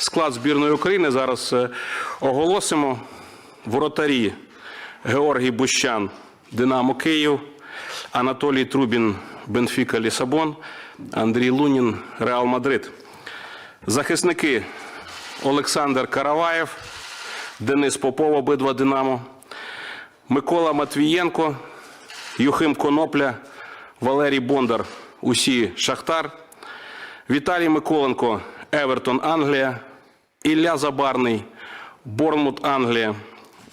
склад збірної України зараз е, оголосимо. Воротарі Георгій Бущан, Динамо Київ, Анатолій Трубін, Бенфіка Лісабон, Андрій Лунін, Реал Мадрид. Захисники Олександр Караваєв, Денис Попов, обидва Динамо, Микола Матвієнко, Юхим Конопля, Валерій Бондар, усі Шахтар, Віталій Миколенко, Евертон, Англія, Ілля Забарний, Борнмут, Англія,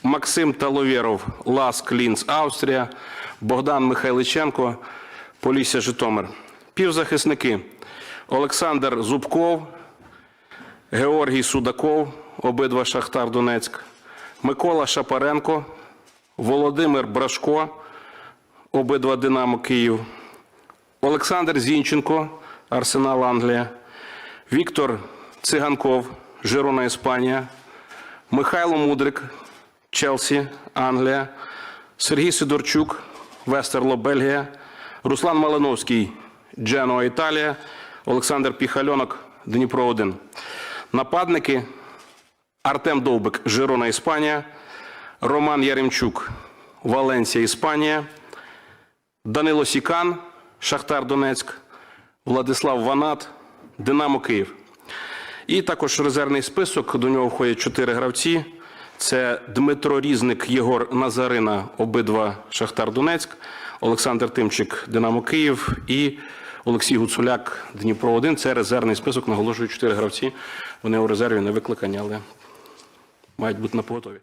Максим Таловєров, Ласк, Лінц, Австрія, Богдан Михайличенко, Полісся Житомир. Півзахисники. Олександр Зубков, Георгій Судаков, обидва Шахтар Донецьк, Микола Шапаренко, Володимир Брашко, обидва Динамо Київ, Олександр Зінченко, Арсенал Англія, Віктор Циганков, Жирона Іспанія, Михайло Мудрик, Челсі, Англія, Сергій Сидорчук, Вестерло, Бельгія, Руслан Малиновський, Дженуа, Італія, Олександр Піхальонок, Дніпро 1. Нападники. Артем Довбик, Жирона, Іспанія, Роман Яремчук, Валенсія, Іспанія, Данило Сікан, Шахтар Донецьк, Владислав Ванат, Динамо Київ. І також резервний список. До нього входять чотири гравці. Це Дмитро Різник, Єгор Назарина, обидва Шахтар Донецьк, Олександр Тимчик, Динамо Київ і Олексій Гуцуляк, Дніпро 1 Це резервний список. Наголошую чотири гравці. Вони у резерві не викликані, але мають бути на поготові.